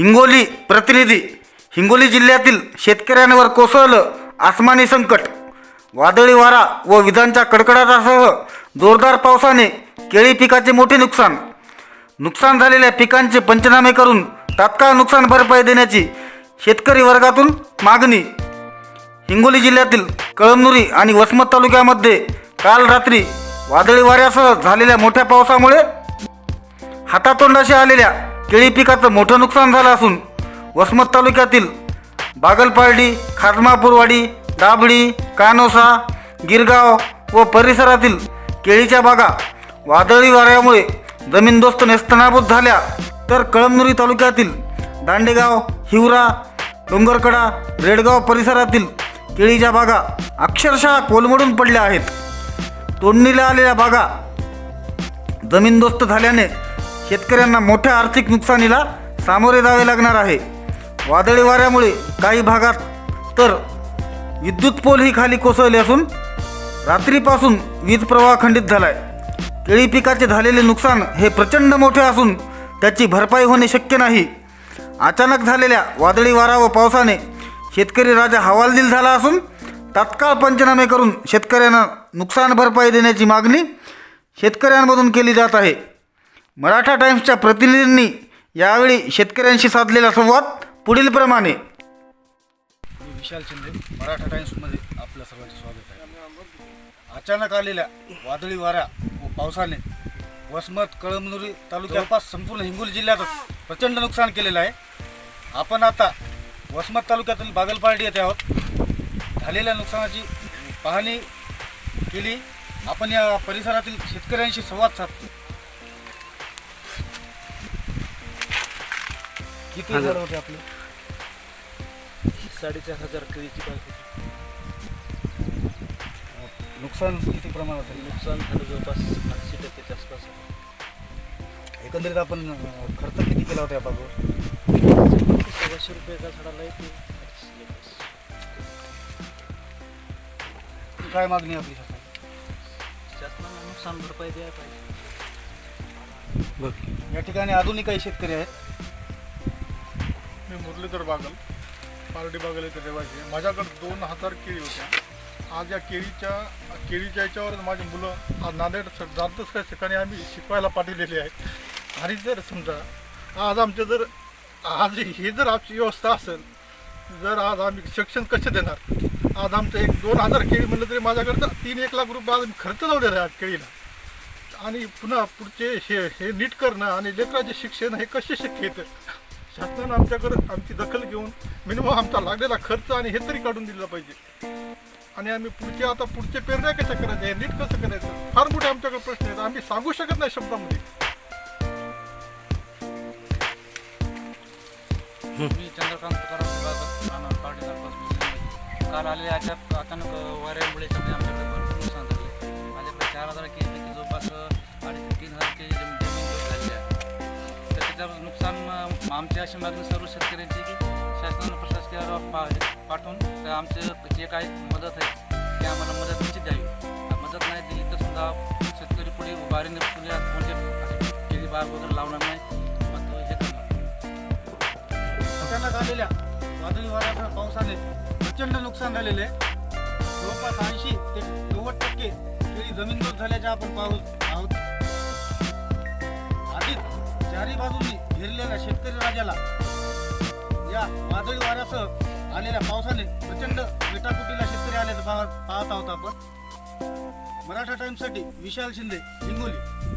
हिंगोली प्रतिनिधी हिंगोली जिल्ह्यातील शेतकऱ्यांवर कोसळलं आसमानी संकट. वादळी वारा व विजांच्या कडकडाटासह जोरदार पावसाने केळी पिकाचे मोठे नुकसान. नुकसान झालेल्या पिकांचे पंचनामे करून तात्काळ नुकसान भरपाई देण्याची शेतकरी वर्गातून मागणी. हिंगोली जिल्ह्यातील कळमनुरी आणि वसमत तालुक्यामध्ये काल रात्री वादळी वाऱ्यासह झालेल्या मोठ्या पावसामुळे हातातोंडाशी आलेल्या केळी पिकाचं मोठं नुकसान झालं असून वसमत तालुक्यातील बागलपार्डी खाजमापूरवाडी दाबडी कानोसा गिरगाव व परिसरातील केळीच्या बागा वादळी वाऱ्यामुळे जमीनदोस्त नेस्तनाबूत झाल्या. तर कळमनुरी तालुक्यातील दांडेगाव हिवरा डोंगरकडा रेडगाव परिसरातील केळीच्या बागा अक्षरशः कोलमडून पडल्या आहेत. तोडणीला आलेल्या बागा जमीनदोस्त झाल्याने शेतकऱ्यांना मोठ्या आर्थिक नुकसानीला सामोरे जावे लागणार आहे. वादळी वाऱ्यामुळे काही भागात तर विद्युत पोलही खाली कोसळले असून रात्रीपासून वीज प्रवाह खंडित झाला आहे केळी पिकाचे झालेले नुकसान हे प्रचंड मोठे असून त्याची भरपाई होणे शक्य नाही. अचानक झालेल्या वादळी वारा व पावसाने शेतकरी राजा हवालदिल झाला असून तात्काळ पंचनामे करून शेतकऱ्यांना नुकसान भरपाई देण्याची मागणी शेतकऱ्यांमधून केली जात आहे. मराठा टाइम्सच्या प्रतिनिधींनी यावेळी शेतकऱ्यांशी साधलेला संवाद पुढील प्रमाणे मी विशाल शिंदे मराठा टाइम्समध्ये आपलं सर्वांचे स्वागत आहे. अचानक आलेल्या वादळी वाऱ्या व पावसाने वसमत कळमनुरी तालुक्यापास संपूर्ण हिंगोली जिल्ह्यातच प्रचंड नुकसान केलेलं आहे. आपण आता वसमत तालुक्यातील बागलपार्टी येथे आहोत. झालेल्या नुकसानाची पाहणी केली. आपण या परिसरातील शेतकऱ्यांशी संवाद साधतो किती झाड होते आपले? साडेचार हजार केळीची बाग होती. नुकसान किती प्रमाणात आहे नुकसान झालं जवळपास ऐंशी टक्क्याच्या आसपास आहे. एकंदरीत आपण अं, खर्च किती केला होता या बागेवर? सव्वाशे रुपये एका झाडाला येते एकच. काय मागणी आहे आपली शासनाला? शासनाला नुकसान भरपाई द्यायला पाहिजे. या ठिकाणी अजूनही काही शेतकरी आहेत. मी मुरलीधर बागल पारडी बागल येथे रहिवासी माझ्याकडे दोन हजार केळी होत्या. आज या केळीच्या केळीच्या याच्यावर माझी मुलं आज नांदेड स- जातच काही ठिकाणी आम्ही शिकवायला पाठवलेले आहेत आणि जर समजा आज आमचं जर आज ही जर आमची व्यवस्था असेल जर आज आम्ही शिक्षण कसे देणार? आज आमचं एक दोन हजार केळी म्हणलं तरी माझ्याकडं तीन एक लाख रुपये आज आम्ही खर्च लावलेला आहे आज केळीला. आणि पुन्हा पुढचे हे हे नीट करणं आणि लेकराचे शिक्षण हे कसे शक्य येतं शासनानं आमच्याकडे आमची दखल घेऊन मिनिमम आमचा लागलेला खर्च आणि हे तरी काढून दिला पाहिजे. आणि आम्ही पुढच्या आता पुढचे पेरण्या कशा करायच्या हे नीट कसं करायचं? फार मोठे आमच्याकडे प्रश्न आहेत. आम्ही सांगू शकत नाही शब्दामध्ये. मी चंद्रकांत तुकाराम काल आलेल्या अचानक अचानक वाऱ्यामुळे सगळे आमच्याकडे भरपूर नुकसान झाले. माझ्याकडे चार हजार केळी जवळपास अडीच ते तीन हजार केळी आहे नुकसान आमची अशी मागणी सर्व शेतकऱ्यांची की शासनानं प्रशासकीय पा पाठवून तर आमचं जे काय मदत आहे ते आम्हाला मदत निश्चित द्यावी. मदत नाही दिली तर सुद्धा शेतकरी पुढे उभारीने पुढे म्हणजे केली बाग वगैरे लावणार नाही मग हे करणार. अचानक आलेल्या वादळी वाऱ्याच्या पावसाने प्रचंड नुकसान झालेले आहे. जवळपास ऐंशी ते नव्वद टक्के केळी जमीनदोस्त झाल्याच्या आपण पाहू आहोत बाजूनी घेरलेल्या शेतकरी राजाला या वादळी वाऱ्यासह आलेल्या पावसाने प्रचंड बेटाकुटीला शेतकरी आल्याचं पाहत पाहत आहोत आपण. मराठा टाइम्ससाठी विशाल शिंदे हिंगोली.